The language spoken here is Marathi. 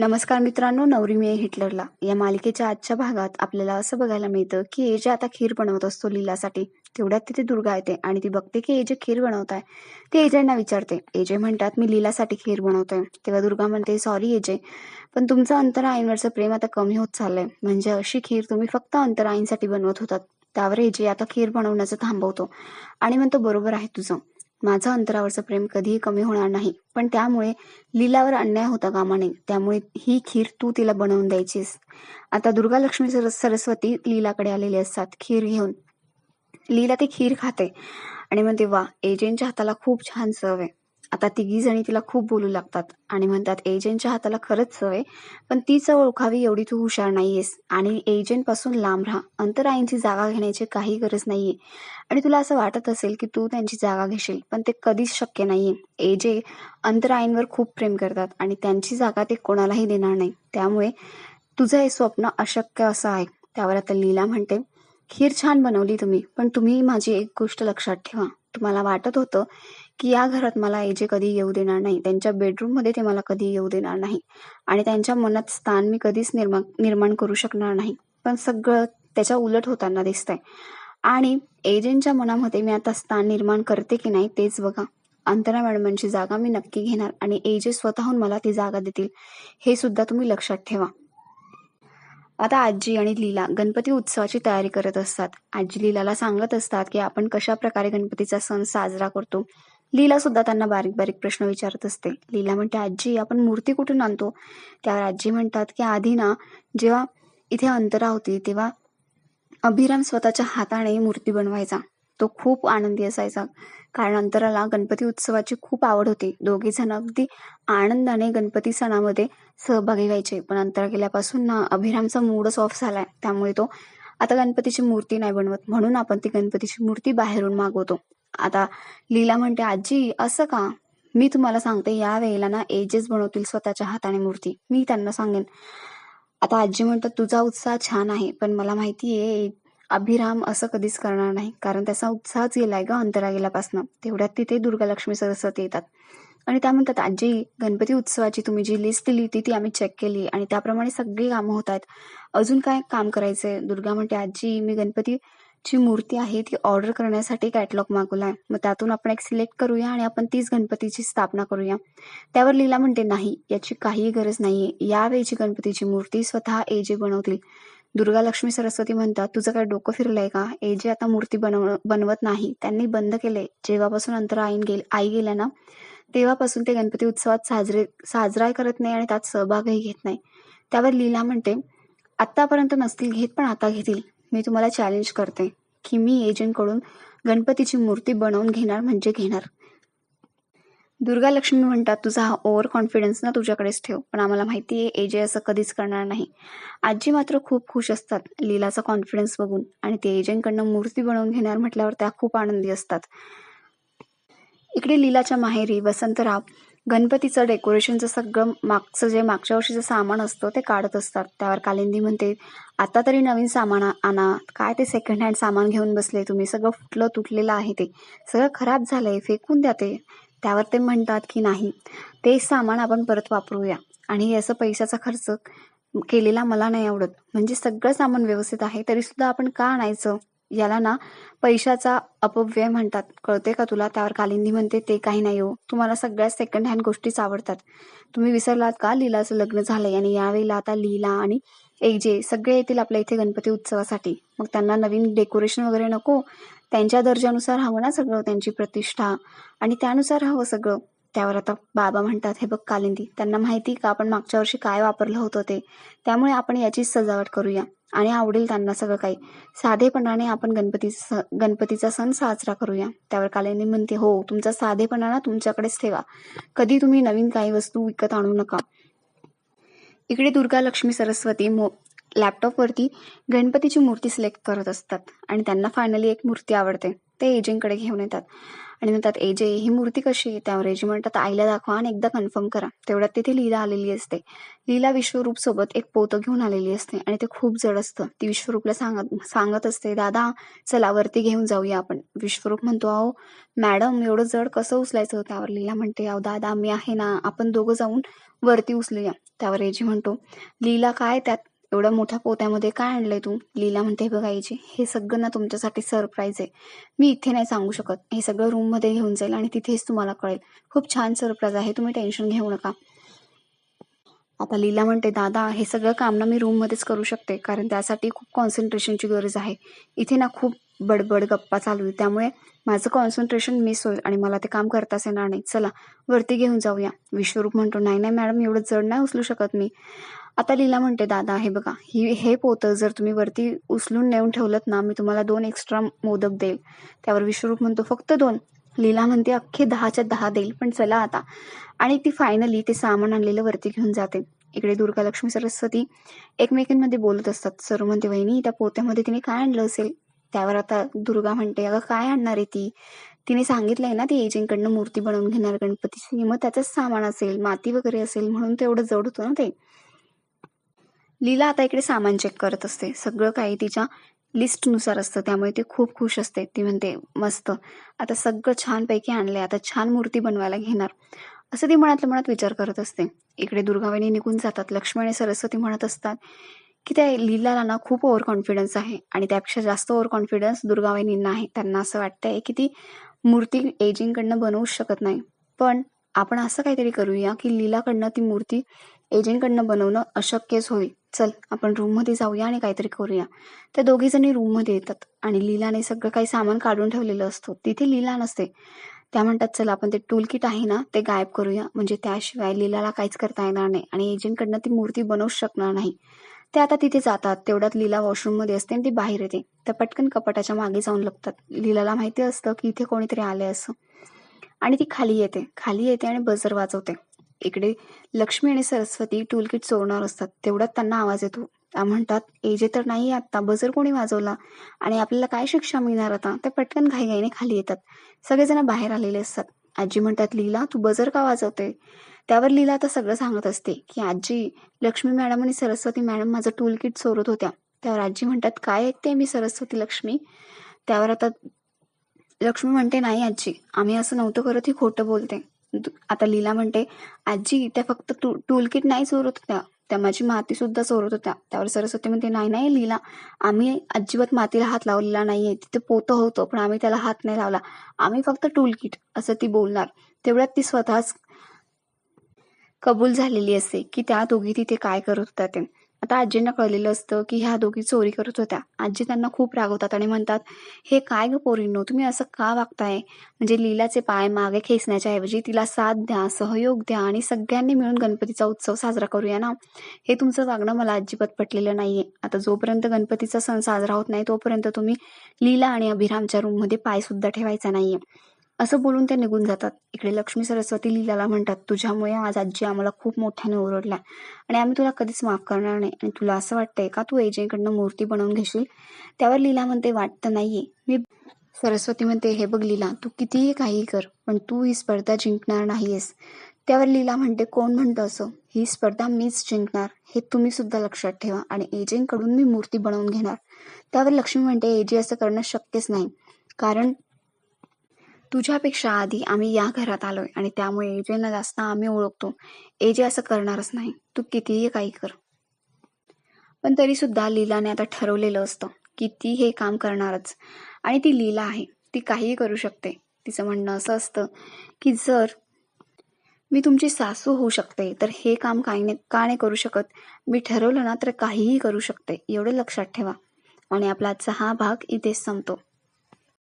नमस्कार मित्रांनो नवरी मी हिटलरला. या मालिकेच्या आजच्या भागात आपल्याला असं बघायला मिळतं की एजे आता खीर बनवत असतो लीलासाठी. तेवढ्यात तिथे दुर्गा येते आणि ती बघते की एजे खीर बनवत आहे ती एजेंना विचारते एजे म्हणतात मी लीलासाठी खीर बनवतोय. तेव्हा दुर्गा म्हणते सॉरी एजे पण तुमचं अंतराईंवरचं प्रेम आता कमी होत चाललंय. म्हणजे अशी खीर तुम्ही फक्त अंतराईंसाठी बनवत होतात. त्यावर एजे आता खीर बनवण्याचं थांबवतो आणि म्हणतो बरोबर आहे तुझं. माझं अंतरावरचं प्रेम कधीही कमी होणार नाही. पण त्यामुळे लीलावर अन्याय होता कामा नये. त्यामुळे ही खीर तू तिला बनवून द्यायचीस. आता दुर्गा लक्ष्मी सरस्वती लीलाकडे आलेली असतात. खीर घेऊन. लीला ती खीर खाते आणि म्हणते वा एजंटच्या हाताला खूप छान चव आहे. आता तिघी जणी तिला खूप बोलू लागतात आणि म्हणतात एजंटच्या हाताला खरंच सवय पण ती चव ओळखावी एवढी तू हुशार नाहीयेस आणि एजंटपासून लांब राहा. अंतराईंची जागा घेण्याची काही गरज नाहीये. आणि तुला असं वाटत असेल की तू त्यांची जागा घेशील पण ते कधीच शक्य नाहीये. एजे अंतराईंवर खूप प्रेम करतात आणि त्यांची जागा ते कोणालाही देणार नाही. त्यामुळे तुझं हे स्वप्न अशक्य असं आहे. त्यावर आता लीला म्हणते खीर छान बनवली तुम्ही पण तुम्ही माझी एक गोष्ट लक्षात ठेवा. तुम्हाला वाटत होतं की या घरात मला एजे कधी येऊ देणार नाही त्यांच्या बेडरूममध्ये ते मला कधी येऊ देणार नाही आणि त्यांच्या मनात स्थान मी कधीच निर्माण निर्माण करू शकणार नाही. पण सगळं त्याच्या उलट होताना दिसतंय. आणि एजेंटच्या मनामध्ये मी आता स्थान निर्माण करते की नाही तेच बघा. अंतरा मॅडमांची जागा मी नक्की घेणार आणि एजे स्वतःहून मला ती जागा देतील हे सुद्धा तुम्ही लक्षात ठेवा. आता आजी आणि लीला गणपती उत्सवाची तयारी करत असतात. आजी लीलाला सांगत असतात की आपण कशा प्रकारे गणपतीचा सण साजरा करतो लीला सुद्धा त्यांना बारीक बारीक प्रश्न विचारत असते. लीला म्हणते आजी आपण मूर्ती कुठून आणतो? त्यावर आजी म्हणतात की आधी ना जेव्हा इथे अंतरा होती तेव्हा अभिराम स्वतःच्या हाताने मूर्ती बनवायचा. तो खूप आनंदी असायचा. कारण अंतराला गणपती उत्सवाची खूप आवड होती. दोघे जण अगदी आनंदाने गणपती सणामध्ये सहभागी व्हायचे. पण अंतरा गेल्यापासून ना अभिरामचा मूडच ऑफ झालाय. त्यामुळे तो आता गणपतीची मूर्ती नाही बनवत. म्हणून आपण ती गणपतीची मूर्ती बाहेरून मागवतो. आता लीला म्हणते आजी असं का? मी तुम्हाला सांगते या वेळेला ना एजेस बनवतील स्वतःच्या हाताने मूर्ती. मी त्यांना सांगेन. आता आजी म्हणतात तुझा उत्साह छान आहे पण मला माहिती आहे अभिराम असं कधीच करणार नाही कारण त्याचा उत्साहच गेलाय ग अंतरा गेल्यापासून तेवढ्यात तिथे दुर्गा लक्ष्मी सरस्वती येतात. आणि त्या म्हणतात आजी गणपती उत्सवाची तुम्ही जी लिस्ट दिली होती ती आम्ही चेक केली आणि त्याप्रमाणे सगळी कामं होत आहेत. अजून काय काम करायचंय? दुर्गा म्हणते आजी मी गणपती जी मूर्ती आहे ती ऑर्डर करण्यासाठी कॅटलॉग मागवलाय. मग त्यातून आपण एक सिलेक्ट करूया आणि आपण तीच गणपतीची स्थापना करूया. त्यावर लीला म्हणते नाही याची काही गरज नाहीये. यावेळीची गणपतीची मूर्ती स्वतः एजे बनवतील. दुर्गा लक्ष्मी सरस्वती म्हणतात तुझं काय डोकं फिरलंय का? एजे आता मूर्ती बनव बनवत नाही. त्यांनी बंद केले जेव्हापासून अंतरा आईन गेल आई गेल्या ना तेव्हापासून ते गणपती उत्सवात साजरे साजरा करत नाही आणि त्यात सहभागही घेत नाही. त्यावर लीला म्हणते आतापर्यंत नसतील घेत पण आता घेतील. मी तुम्हाला चॅलेंज करते की मी एजंटकडून गणपतीची मूर्ती बनवून घेणार म्हणजे घेणार. दुर्गा लक्ष्मी म्हणतात तुझा हा ओव्हर कॉन्फिडन्स ना तुझ्याकडेच ठेव पण आम्हाला माहिती आहे एजे असं कधीच करणार नाही. आजी मात्र खूप खुश असतात लीलाचा कॉन्फिडन्स बघून आणि ते एजंटकडनं मूर्ती बनवून घेणार म्हटल्यावर त्या खूप आनंदी असतात. इकडे लीलाच्या माहेरी वसंतराव गणपतीचं डेकोरेशनचं सगळं मागचं जे मागच्या वर्षीचं सामान असतं ते काढत असतात. त्यावर कालिंदी म्हणते आता तरी नवीन सामान आणा. काय ते सेकंड हँड सामान घेऊन बसले तुम्ही? सगळं फुटलं तुटलेलं आहे ते. सगळं खराब झालंय. फेकून द्या ते. त्यावर ते म्हणतात की नाही. ते सामान आपण परत वापरूया. आणि असं पैशाचा खर्च केलेला मला नाही आवडत. म्हणजे सगळं सामान व्यवस्थित आहे तरी सुद्धा आपण का आणायचं? याला ना पैशाचा अपव्यय म्हणतात. कळते का तुला? त्यावर कालिंदी म्हणते ते काही नाही हो. तुम्हाला सगळ्या सेकंड हँड गोष्टीच आवडतात. तुम्ही विसरलात का? लीलाचं लग्न झालंय आणि यावेळेला आता लीला आणि एकजे सगळे येतील आपल्या इथे गणपती उत्सवासाठी. मग त्यांना नवीन डेकोरेशन वगैरे नको? त्यांच्या दर्जानुसार हवं ना सगळं? त्यांची प्रतिष्ठा. आणि त्यानुसार हवं सगळं. त्यावर आता बाबा म्हणतात हे बघ कालिंदी त्यांना माहिती का आपण मागच्या वर्षी काय वापरलं होतं ते? त्यामुळे आपण याचीच सजावट करूया. आणि आवडेल त्यांना सगळं काही. साधेपणाने आपण गणपती गणपतीचा सण साजरा करूया. त्यावर कालिंदी म्हणते हो तुमचा साधेपणा ना तुमच्याकडेच ठेवा. कधी तुम्ही नवीन काही वस्तू विकत आणू नका. इकडे दुर्गा लक्ष्मी सरस्वती मो लॅपटॉपवरती गणपतीची मूर्ती सिलेक्ट करत असतात आणि त्यांना फायनली एक मूर्ती आवडते. ते एजंटकडे घेऊन येतात. आणि म्हणतात एजे ही मूर्ती कशी आहे त्यावर एजे म्हणतात आईला दाखवा आणि एकदा कन्फर्म करा. तेवढ्यात तिथे लीला आलेली असते. लीला विश्वरूप सोबत एक पोतं घेऊन आलेली असते आणि ते खूप जड असतं. ती विश्वरूपला सांगत सांगत असते दादा चला वरती घेऊन जाऊया आपण. विश्वरूप म्हणतो अहो मॅडम एवढं जड कसं उचलायचं? त्यावर लीला म्हणते अहो दादा मी आहे ना आपण दोघं जाऊन वरती उचलूया. त्यावर एजी म्हणतो लीला काय त्यात एवढ्या मोठ्या पोत्यामध्ये काय आणलंय तू? लीला म्हणते "हे बघा हे सगळं ना तुमच्यासाठी सरप्राईज आहे. मी इथे नाही सांगू शकत. हे सगळं रूममध्ये घेऊन जाईल आणि तिथेच तुम्हाला कळेल. खूप छान सरप्राईज आहे. तुम्ही टेन्शन घेऊ नका. आता लीला म्हणते दादा हे सगळं काम ना मी रूममध्येच करू शकते. कारण त्यासाठी खूप कॉन्सन्ट्रेशनची गरज आहे. इथे ना खूप बडबड गप्पा चालू आहे त्यामुळे माझं कॉन्सन्ट्रेशन मिस होईल आणि मला ते काम करताच येणार नाही. चला वरती घेऊन जाऊया. विश्वरूप म्हणतो नाही नाही मॅडम एवढं जड नाही उचलू शकत मी. आता लीला म्हणते दादा हे बघा ही हे पोतं जर तुम्ही वरती उचलून नेऊन ठेवलं ना मी तुम्हाला दोन एक्स्ट्रा मोदक देईल. त्यावर विश्वरूप म्हणतो फक्त दोन. लीला म्हणते अख्खे दहाच्या दहा देईल पण चला आता. आणि ती फायनली ते सामान आणलेलं वरती घेऊन जाते. इकडे दुर्गा लक्ष्मी सरस्वती एकमेकींमध्ये बोलत असतात. सरू म्हणते वहिनी त्या पोत्यामध्ये तिने काय आणलं असेल? त्यावर आता दुर्गा म्हणते अगं काय आणणार आहे ती? तिने सांगितलंय ना ती एजंटकडनं मूर्ती बनवून घेणार गणपतीची. मग त्याचंच सामान असेल माती वगैरे असेल म्हणून तेवढं जड होतं ना ते. लीला आता इकडे सामान चेक करत असते. सगळं काही तिच्या लिस्टनुसार असतं. त्यामुळे ती खूप खुश असते. ती म्हणते मस्त. आता सगळं छानपैकी आणलंय. आता छान मूर्ती बनवायला घेणार. असं ती मनातल्या मनात विचार करत असते. इकडे दुर्गावाणी निघून जातात. लक्ष्मी सरस्वती म्हणत असतात की त्या लीलाला ना खूप ओव्हर कॉन्फिडन्स आहे आणि त्यापेक्षा जास्त ओव्हर कॉन्फिडन्स दुर्गावाहिनींना आहे. त्यांना असं वाटतंय की ती मूर्ती एजिंगकडनं बनवूच शकत नाही. पण आपण असं काहीतरी करूया की लीलाकडनं ती मूर्ती एजंटकडनं बनवणं अशक्यच होईल. चल आपण रूममध्ये जाऊया आणि काहीतरी करूया. त्या दोघीजणी रूममध्ये येतात आणि लीलाने सगळं काही सामान काढून ठेवलेलं असतं. तिथे लीला नसते. त्या म्हणतात चल आपण ते टूल किट आहे ना ते गायब करूया. म्हणजे त्याशिवाय लीलाला काहीच करता येणार नाही आणि एजंटकडनं ती मूर्ती बनवूच शकणार नाही. ते आता तिथे जातात. तेवढ्यात लीला वॉशरूममध्ये असते आणि ती बाहेर येते. त्या पटकन कपाटाच्या मागे जाऊन लपतात. लीलाला माहिती असतं की इथे कोणीतरी आले असं. आणि ती खाली येते. खाली येते आणि बजर वाजवते. इकडे लक्ष्मी आणि सरस्वती टूलकिट चोरणार असतात. तेवढ्यात त्यांना आवाज येतो. त्या म्हणतात एजे तर नाही आता बजर कोणी वाजवला? आणि आपल्याला काय शिक्षा मिळणार आता? ते पटकन घाईघाईने खाली येतात. सगळेजण बाहेर आलेले असतात. आजी म्हणतात लीला तू बजर का वाजवते? त्यावर लीला आता सगळं सांगत असते की आजी लक्ष्मी मॅडम आणि सरस्वती मॅडम माझं टूल किट चोरत होत्या. त्यावर आजी म्हणतात काय ऐकते मी सरस्वती लक्ष्मी? त्यावर आता लक्ष्मी म्हणते नाही आजी आम्ही असं नव्हतं करत ही खोटं बोलते. आता लीला म्हणते आजी त्या फक्त टू टूल किट नाही चोरत होत्या. त्या माझी माती सुद्धा चोरत होत्या. त्यावर सरस्वती म्हणते नाही नाही लीला आम्ही अजिबात मातीला हात लावलेला नाहीये. तिथे पोतं होतं पण आम्ही त्याला हात नाही लावला. आम्ही फक्त टूल किट असं ती बोलणार. तेवढ्यात ती स्वतःच कबूल झालेली असते की त्या दोघी तिथे काय करत होत्या ते. आता आजींना कळलेलं असतं की ह्या दोघी चोरी करत होत्या. आजी त्यांना खूप रागवतात आणि म्हणतात हे काय ग पोरींनो तुम्ही असं का वागताय? म्हणजे लीलाचे पाय मागे खेचण्याच्या ऐवजी तिला साथ द्या सहयोग द्या आणि सगळ्यांनी मिळून गणपतीचा उत्सव साजरा करूया ना. हे तुमचं वागणं मला अजिबात पटलेलं नाहीये. आता जोपर्यंत गणपतीचा सण साजरा होत नाही तोपर्यंत तुम्ही लीला आणि अभिरामच्या रूममध्ये पाय सुद्धा ठेवायचा नाहीये. असं बोलून ते निघून जातात. इकडे लक्ष्मी सरस्वती लीलाला म्हणतात तुझ्यामुळे आज आजी आम्हाला खूप मोठ्याने ओरडल्या आणि आम्ही तुला कधीच माफ करणार नाही आणि तुला असं वाटतंय का तू एजेंकडनं मूर्ती बनवून घेशील? त्यावर लीला म्हणते वाटतं नाहीये. मी सरस्वती म्हणते हे बघ लीला तू कितीही काही कर पण तू ही स्पर्धा जिंकणार नाहीयेस. त्यावर लीला म्हणते कोण म्हणतं असं? ही स्पर्धा मीच जिंकणार. हे तुम्ही सुद्धा लक्षात ठेवा आणि एजेंकडून मी मूर्ती बनवून घेणार. त्यावर लक्ष्मी म्हणते एजी असं करणं शक्यच नाही. कारण तुझ्यापेक्षा आधी आम्ही या घरात आलोय आणि त्यामुळे एजेंना जास्त आम्ही ओळखतो. एजे असं करणारच नाही. तू कितीही काही कर. पण तरी सुद्धा लीलाने आता ठरवलेलं असतं की ती हे काम करणारच. आणि ती लीला आहे. ती काहीही करू शकते. तिचं म्हणणं असं असतं की जर मी तुमची सासू होऊ शकते तर हे काम काही नाही का नाही करू शकत? मी ठरवलं ना तर काहीही करू शकते. एवढं लक्षात ठेवा. आणि आपला आजचा हा भाग इथेच संपतो.